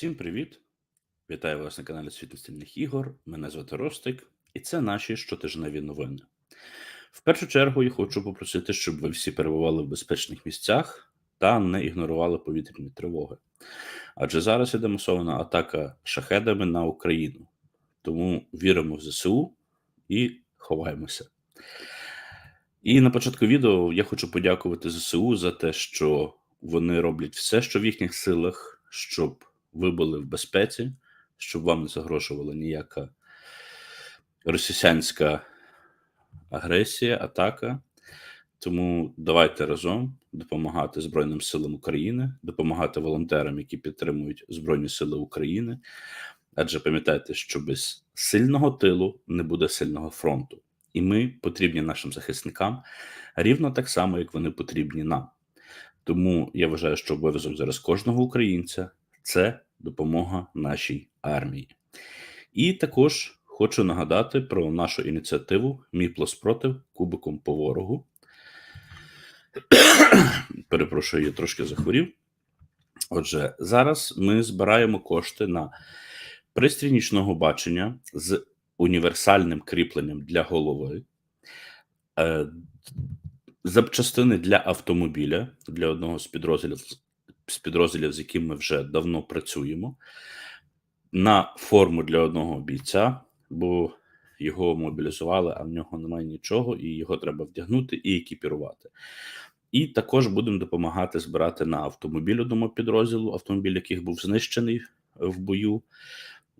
Всім привіт! Вітаю вас на каналі Світ ігор. Мене звати Ростик, і це наші щотижневі новини. В першу чергу я хочу попросити, щоб ви всі перебували в безпечних місцях та не ігнорували повітряні тривоги. Адже зараз іде масована атака шахедами на Україну. Тому віримо в ЗСУ і ховаємося. І на початку відео я хочу подякувати ЗСУ за те, що вони роблять все, що в їхніх силах, щоб ви були в безпеці, щоб вам не загрожувала ніяка росіянська агресія, атака. Тому давайте разом допомагати Збройним силам України, допомагати волонтерам, які підтримують Збройні Сили України. Адже пам'ятайте, що без сильного тилу не буде сильного фронту, і ми потрібні нашим захисникам рівно так само, як вони потрібні нам. Тому я вважаю, що обов'язок зараз кожного українця це допомога нашій армії. І також хочу нагадати про нашу ініціативу Мій плоспротив кубиком по ворогу. Перепрошую, я трошки захворів. Отже, зараз ми збираємо кошти на пристрій нічного бачення з універсальним кріпленням для голови, е, запчастини для автомобіля для одного з підрозділів, з підрозділів, з яким ми вже давно працюємо, на форму для одного бійця, бо його мобілізували, а в нього немає нічого, і його треба вдягнути і екіпірувати. І також будемо допомагати збирати на автомобіль одному підрозділу, автомобіль, який був знищений в бою.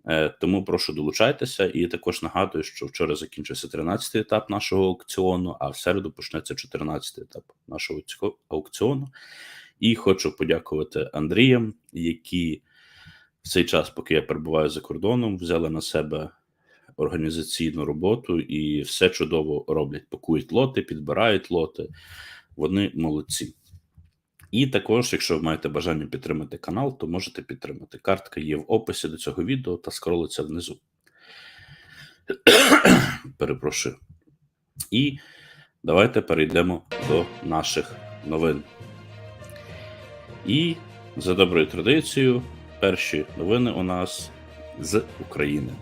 Е, тому прошу долучайтеся. І також нагадую, що вчора закінчився 13-й етап нашого аукціону, а в середу почнеться 14-й етап нашого аукціону. І хочу подякувати Андріям, які в цей час, поки я перебуваю за кордоном, взяли на себе організаційну роботу і все чудово роблять. Пакують лоти, підбирають лоти. Вони молодці. І також, якщо ви маєте бажання підтримати канал, то можете підтримати. Картка є в описі до цього відео та скролиться внизу. Перепрошую. І давайте перейдемо до наших новин. І за доброю традицією, перші новини у нас з України.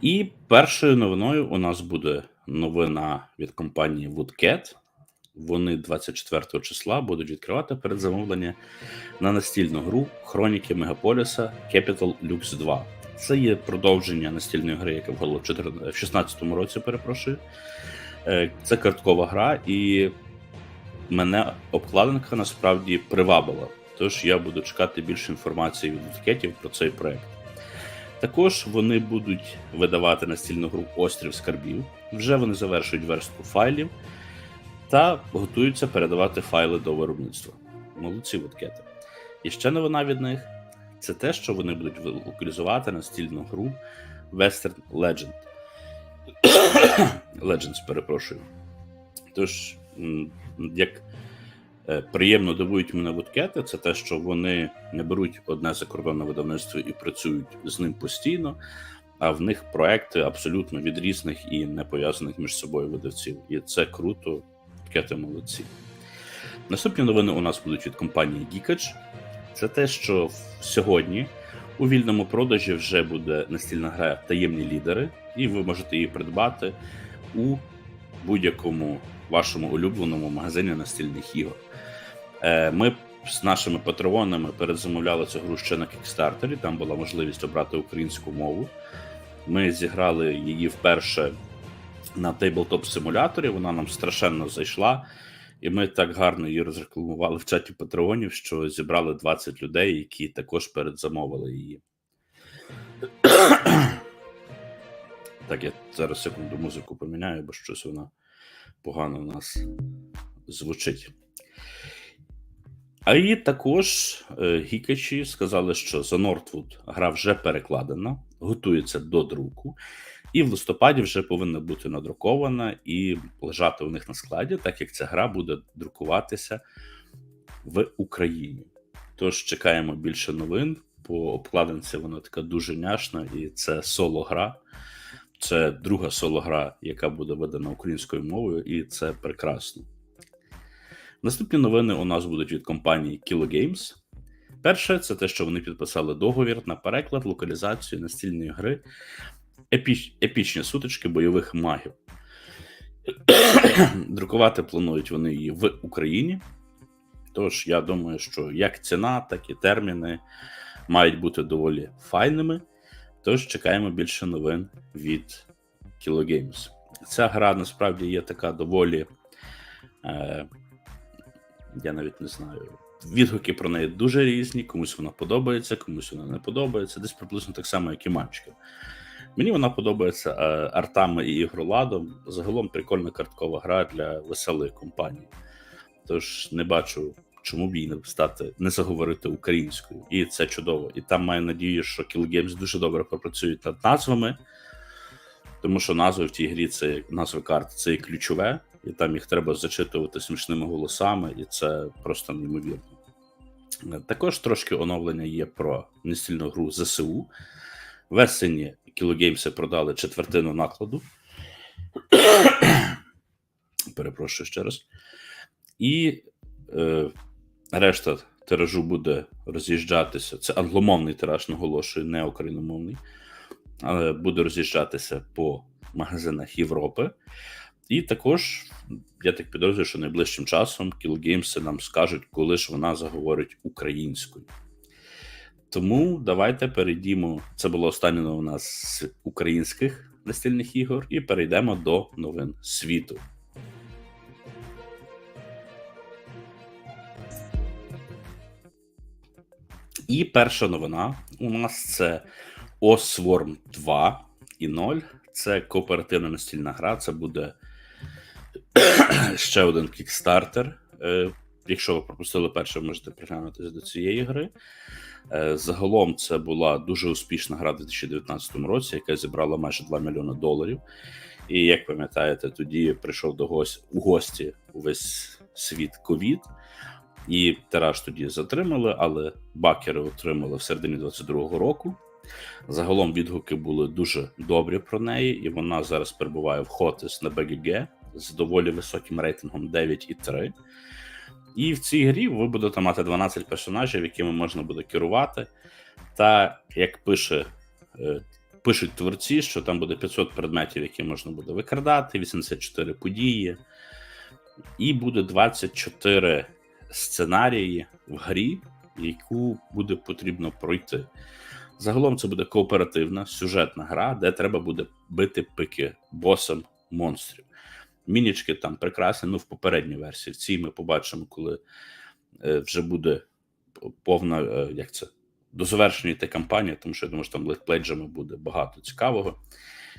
І першою новиною у нас буде новина від компанії Woodcat. Вони 24 числа будуть відкривати передзамовлення на настільну гру Хроніки Мегаполіса Capital Lux 2. Це є продовження настільної гри, яка була в 2016 році. Перепрошую. Е, це карткова гра, і мене обкладинка насправді привабила. Тож я буду чекати більше інформації від Woodcat про цей проект. Також вони будуть видавати настільну гру Острів Скарбів. Вже вони завершують верстку файлів та готуються передавати файли до виробництва. Молодці вудкети. І ще новина від них це те, що вони будуть локалізувати настільну гру Western Legend. Legends, перепрошую. Тож, як Е, приємно дивують мене вудкети, це те, що вони не беруть одне закордонне видавництво і працюють з ним постійно, а в них проекти абсолютно від різних і не пов'язаних між собою видавців. І це круто, вудкети молодці. Наступні новини у нас будуть від компанії Geekage. Це те, що сьогодні у вільному продажі вже буде настільна гра таємні лідери, і ви можете її придбати у будь-якому вашому улюбленому магазині настільних ігор. Е, ми з нашими патреонами передзамовляли цю гру ще на кікстартері. Там була можливість обрати українську мову. Ми зіграли її вперше на тейблтоп симуляторі. Вона нам страшенно зайшла, і ми так гарно її розрекламували в чаті патреонів, що зібрали 20 людей, які також передзамовили її. Так, я зараз секунду музику поміняю, бо щось вона погано у нас звучить. А і також е, гікачі сказали, що за Нортвуд гра вже перекладена, готується до друку, і в листопаді вже повинна бути надрукована і лежати у них на складі, так як ця гра буде друкуватися в Україні. Тож чекаємо більше новин. По обкладинці вона така дуже няшна, і це соло-гра. Це друга соло-гра, яка буде видана українською мовою, і це прекрасно. Наступні новини у нас будуть від компанії Kilo Games. Перше, це те, що вони підписали договір на переклад, локалізацію настільної гри, епіч, епічні сутички бойових магів. Друкувати планують вони її в Україні. Тож, я думаю, що як ціна, так і терміни мають бути доволі файними. Тож чекаємо більше новин від Kilo Games. Ця гра насправді є така доволі. Е, я навіть не знаю. Відгуки про неї дуже різні, комусь вона подобається, комусь вона не подобається. Десь приблизно так само, як і Манчика. Мені вона подобається е, артами і ігроладом. Загалом прикольна карткова гра для веселої компанії. Тож не бачу, чому б їй не стати не заговорити українською. І це чудово. І там маю надію, що Kill Games дуже добре попрацюють над назвами, тому що назви в тій грі це назви карт це і ключове, і там їх треба зачитувати смішними голосами, і це просто неймовірно. Також трошки оновлення є про настільну гру ЗСУ. Весені Games продали четвертину накладу. Перепрошую ще раз. І е, решта тиражу буде роз'їжджатися. Це англомовний тираж, наголошую, не україномовний, але буде роз'їжджатися по магазинах Європи. І також, я так підозрюю, що найближчим часом Kill нам скажуть, коли ж вона заговорить українською. Тому давайте перейдімо. Це було останнє новина з українських настільних ігор, і перейдемо до новин світу. І перша новина у нас це Osworm 2 і 0. Це кооперативна настільна гра. Це буде ще один кікстартер. Е, Якщо ви пропустили перше, можете приглянутися до цієї гри. Е, Загалом це була дуже успішна гра в 2019 році, яка зібрала майже 2 мільйони доларів. І як пам'ятаєте, тоді прийшов до гості у гості увесь світ ковід, і тираж тоді затримали, але бакери отримали в середині 22-го року. Загалом відгуки були дуже добрі про неї, і вона зараз перебуває в Хотис на BGG з доволі високим рейтингом 9,3. І в цій грі ви будете мати 12 персонажів, якими можна буде керувати. Та як пише, е, пишуть творці, що там буде 500 предметів, які можна буде викрадати, 84 події, і буде 24 сценарії в грі, яку буде потрібно пройти. Загалом це буде кооперативна сюжетна гра, де треба буде бити пики босам монстрів. Мінічки там прекрасні, ну в попередній версії. В цій ми побачимо, коли е, вже буде повна, е, як це, до завершення йти кампанія, тому що я думаю, що там летплейджами буде багато цікавого.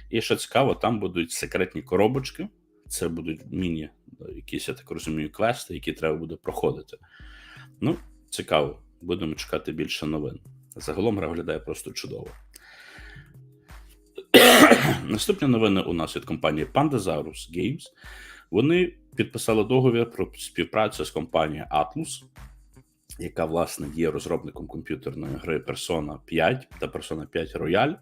І що цікаво, там будуть секретні коробочки. Це будуть міні, якісь, я так розумію, квести, які треба буде проходити. Ну, цікаво, будемо чекати більше новин. Загалом гра виглядає просто чудово. Наступні новини у нас від компанії Pandasaurus Games. Вони підписали договір про співпрацю з компанією Atlus, яка, власне, є розробником комп'ютерної гри Persona 5 та Persona 5 Royal.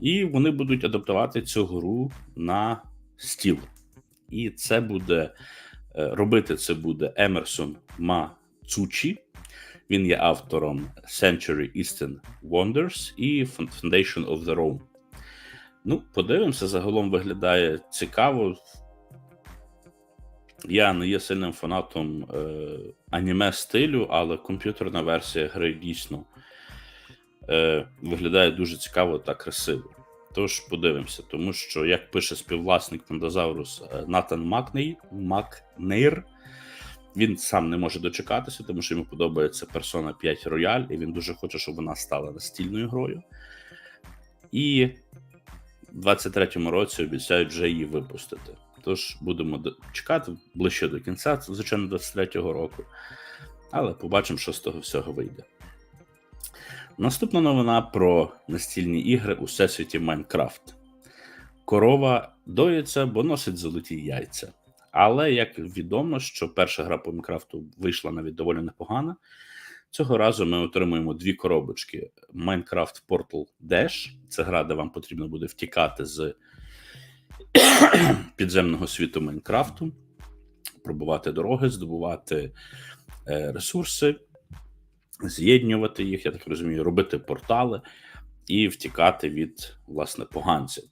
І вони будуть адаптувати цю гру на стіл. І це буде робити це буде Емерсон Мацучі. Він є автором Century Eastern Wonders і Foundation of the Rome. Ну, подивимося, загалом виглядає цікаво. Я не є сильним фанатом е, аніме стилю, але комп'ютерна версія гри дійсно е, виглядає дуже цікаво та красиво. Тож подивимося, тому що, як пише співвласник Пандазаврус Натан Макней, Макнейр, він сам не може дочекатися, тому що йому подобається Persona 5 Royal, і він дуже хоче, щоб вона стала настільною грою. І 23-му році обіцяють вже її випустити. Тож будемо чекати ближче до кінця, звичайно, 23-го року. Але побачимо, що з того всього вийде. Наступна новина про настільні ігри у всесвіті Майнкрафт. Корова доїться, бо носить золоті яйця. Але як відомо, що перша гра по Майнкрафту вийшла навіть доволі непогана. Цього разу ми отримуємо дві коробочки Minecraft Portal Dash. Це гра, де вам потрібно буде втікати з підземного світу Майнкрафту, пробувати дороги, здобувати е, ресурси, з'єднювати їх, я так розумію, робити портали і втікати від власне поганців.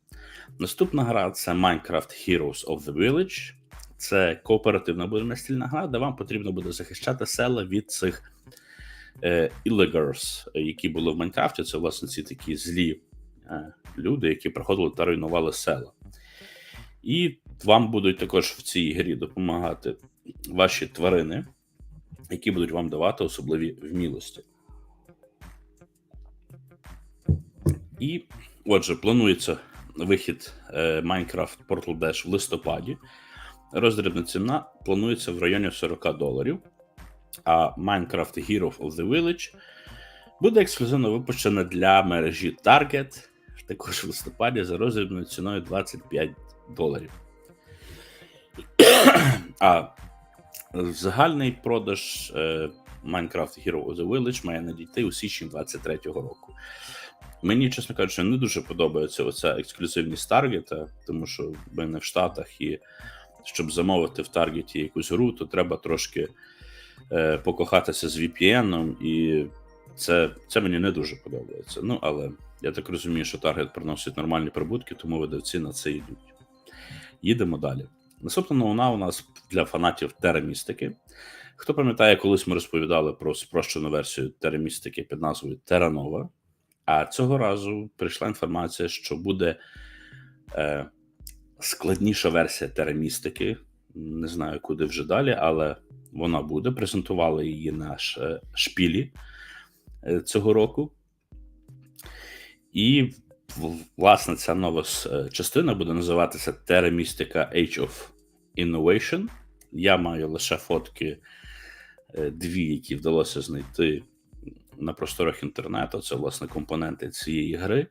Наступна гра це Minecraft Heroes of the Village. Це кооперативна буде настільна гра, де вам потрібно буде захищати села від цих Illegals, які були в Майнкрафті. Це, власне, ці такі злі е, люди, які приходили та руйнували села. І вам будуть також в цій грі допомагати ваші тварини, які будуть вам давати особливі вмілості. І отже, планується вихід е, Minecraft Portal Dash в листопаді. Роздрібна ціна планується в районі 40 доларів. А Minecraft Hero of the Village буде ексклюзивно випущена для мережі Target також в листопаді за роздрібною ціною 25 доларів. А загальний продаж е, Minecraft Hero of the Village має надійти у січні 23-го року. Мені, чесно кажучи, не дуже подобається оця ексклюзивність Таргета, тому що ми не в Штатах, і щоб замовити в Таргеті якусь гру, то треба трошки е, покохатися з VPN, і це, це мені не дуже подобається. Ну, але я так розумію, що Таргет приносить нормальні прибутки, тому видавці на це йдуть. Їдемо далі. Наступна новина у нас для фанатів терамістики. Хто пам'ятає, колись ми розповідали про спрощену версію терамістики під назвою Теранова. А цього разу прийшла інформація, що буде е, складніша версія терамістики. Не знаю, куди вже далі, але вона буде. Презентували її на шпілі е, цього року. І власне ця нова е, частина буде називатися Terra Mystica Age of Innovation. Я маю лише фотки е, дві, які вдалося знайти на просторах інтернету. Це, власне, компоненти цієї гри.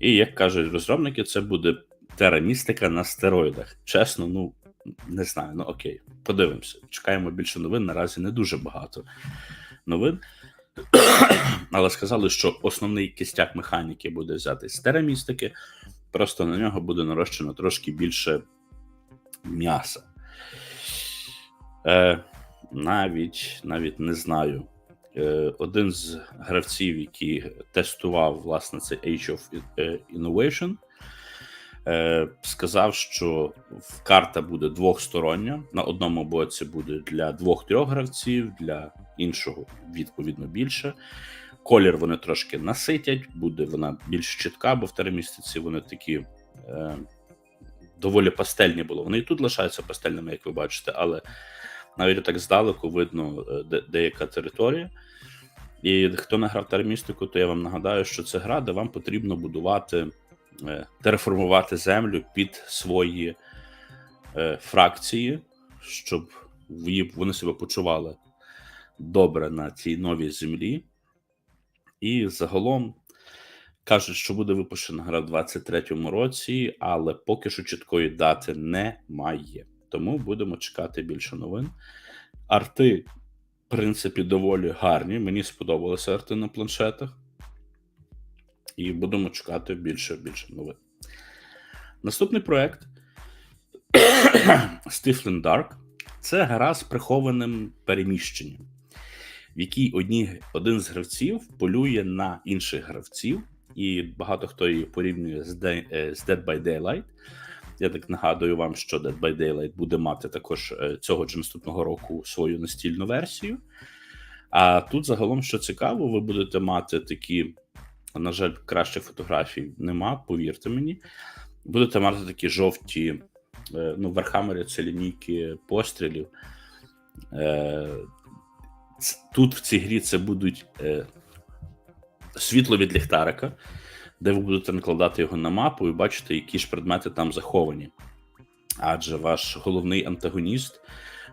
І як кажуть розробники, це буде Terra Mystica на стероїдах. Чесно, ну не знаю, ну окей, подивимося. Чекаємо більше новин. Наразі не дуже багато новин. Але сказали, що основний кістяк механіки буде взяти з терамістики, просто на нього буде нарощено трошки більше м'яса. Е, навіть, навіть не знаю. Е, один з гравців, який тестував власне цей Age of Innovation, е, сказав, що карта буде двохстороння. На одному боці буде для двох-трьох гравців, для іншого відповідно більше. Колір вони трошки наситять, буде вона більш чітка, бо в теремістиці вони такі е, доволі пастельні були. Вони і тут лишаються пастельними, як ви бачите, але навіть так здалеку видно е, де, деяка територія. І хто не грав теремістику, то я вам нагадаю, що це гра, де вам потрібно будувати, тереформувати землю під свої е, фракції, щоб вони себе почували добре на цій новій землі. І загалом кажуть, що буде випущена гра в 23-му році, але поки що чіткої дати немає. Тому будемо чекати більше новин. Арти, в принципі, доволі гарні. Мені сподобалися арти на планшетах. І будемо чекати більше більше новин. Наступний проект Stifling Dark це гра з прихованим переміщенням, в якій одні, один з гравців полює на інших гравців, і багато хто її порівнює з, е, Dead by Daylight. Я так нагадую вам, що Dead by Daylight буде мати також е, цього чи наступного року свою настільну версію. А тут загалом, що цікаво, ви будете мати такі, на жаль, кращих фотографій нема, повірте мені. Будете мати такі жовті, е, ну, в Вархаммері це лінійки пострілів. Е, Тут в цій грі це будуть е, світло від ліхтарика, де ви будете накладати його на мапу і бачите, які ж предмети там заховані. Адже ваш головний антагоніст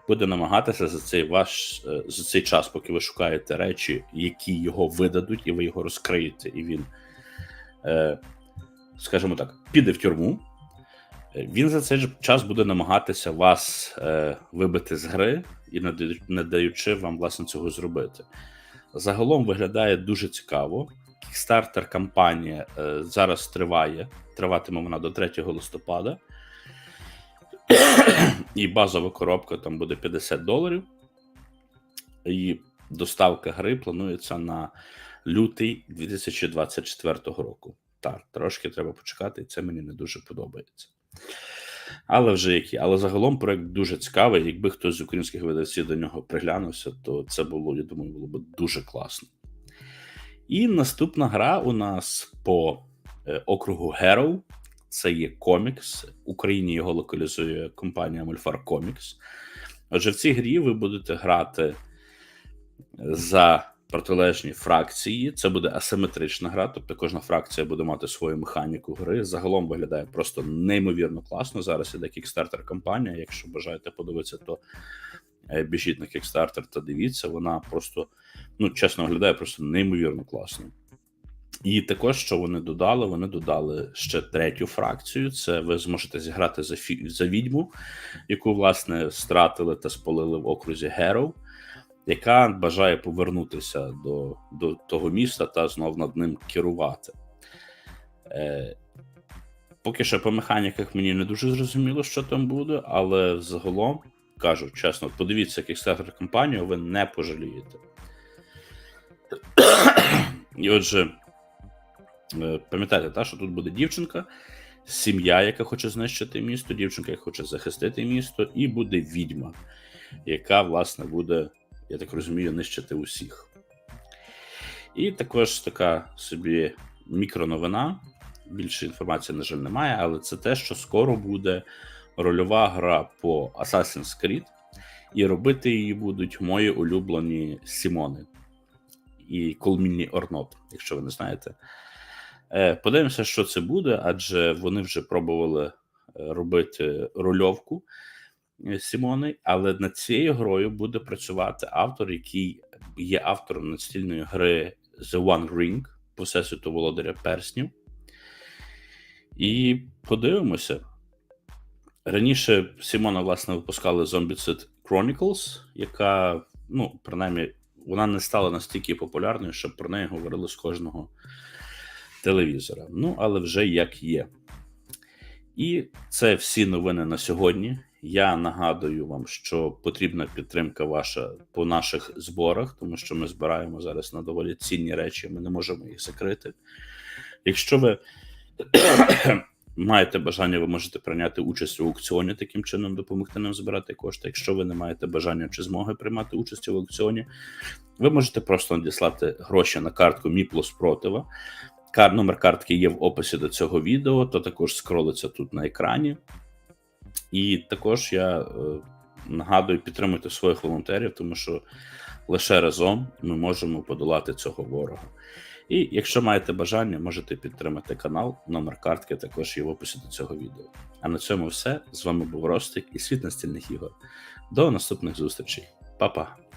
буде намагатися за цей ваш е, за цей час, поки ви шукаєте речі, які його видадуть, і ви його розкриєте, і він, е, скажімо так, піде в тюрму. Е, Він за цей час буде намагатися вас вибити з гри і не даючи- вам власне цього зробити. Загалом виглядає дуже цікаво. Kickstarter кампанія зараз триває. Триватиме вона до 3 листопада. І базова коробка там буде 50 доларів. І доставка гри планується на лютий 2024 року. Так, трошки треба почекати, і це мені не дуже подобається. Але вже які. Але загалом проект дуже цікавий. Якби хтось з українських видавців до нього приглянувся, то це було, я думаю, було б дуже класно. І наступна гра у нас по е, округу Hero. Це є комікс. В Україні його локалізує компанія Мольфар Comics. Отже, в цій грі ви будете грати за протилежні фракції. Це буде асиметрична гра, тобто кожна фракція буде мати свою механіку гри. Загалом виглядає просто неймовірно класно. Зараз іде кікстартер кампанія. Якщо бажаєте подивитися, то е, біжіть на кікстартер та дивіться. Вона просто, ну чесно, виглядає просто неймовірно класно. І також, що вони додали, вони додали ще третю фракцію. Це ви зможете зіграти за фі... за відьму, яку власне стратили та спалили в окрузі Геров, яка бажає повернутися до, до того міста та знов над ним керувати. Е, Поки що по механіках мені не дуже зрозуміло, що там буде, але загалом кажу чесно, подивіться Kickstarter кампанію, ви не пожалієте. І отже. Е, Пам'ятаєте, та, що тут буде дівчинка, сім'я, яка хоче знищити місто, дівчинка, яка хоче захистити місто, і буде відьма, яка, власне, буде, я так розумію, нищити усіх. І також така собі мікроновина. Більше інформації, на жаль, немає, але це те, що скоро буде рольова гра по Assassin's Creed, і робити її будуть мої улюблені Сімони і Колміні Орнот, якщо ви не знаєте. Е, Подивимося, що це буде, адже вони вже пробували е, робити рольовку е, Сімони, але над цією грою буде працювати автор, який є автором настільної гри The One Ring по всесвіту Володаря Перснів. І подивимося. Раніше Сімона, власне, випускали Zombicide Chronicles, яка, ну, принаймні, вона не стала настільки популярною, щоб про неї говорили з кожного телевізора. Ну, але вже як є. І це всі новини на сьогодні. Я нагадую вам, що потрібна підтримка ваша по наших зборах, тому що ми збираємо зараз на доволі цінні речі, ми не можемо їх закрити. Якщо ви маєте бажання, ви можете прийняти участь у аукціоні, таким чином допомогти нам збирати кошти. Якщо ви не маєте бажання чи змоги приймати участь в аукціоні, ви можете просто надіслати гроші на картку Міпло спротива. Кар, номер картки є в описі до цього відео, то також скролиться тут на екрані. І також я е, нагадую, підтримуйте своїх волонтерів, тому що лише разом ми можемо подолати цього ворога. І якщо маєте бажання, можете підтримати канал. Номер картки також є в описі до цього відео. А на цьому все. З вами був Ростик і світ настільних ігор. До наступних зустрічей. Па-па!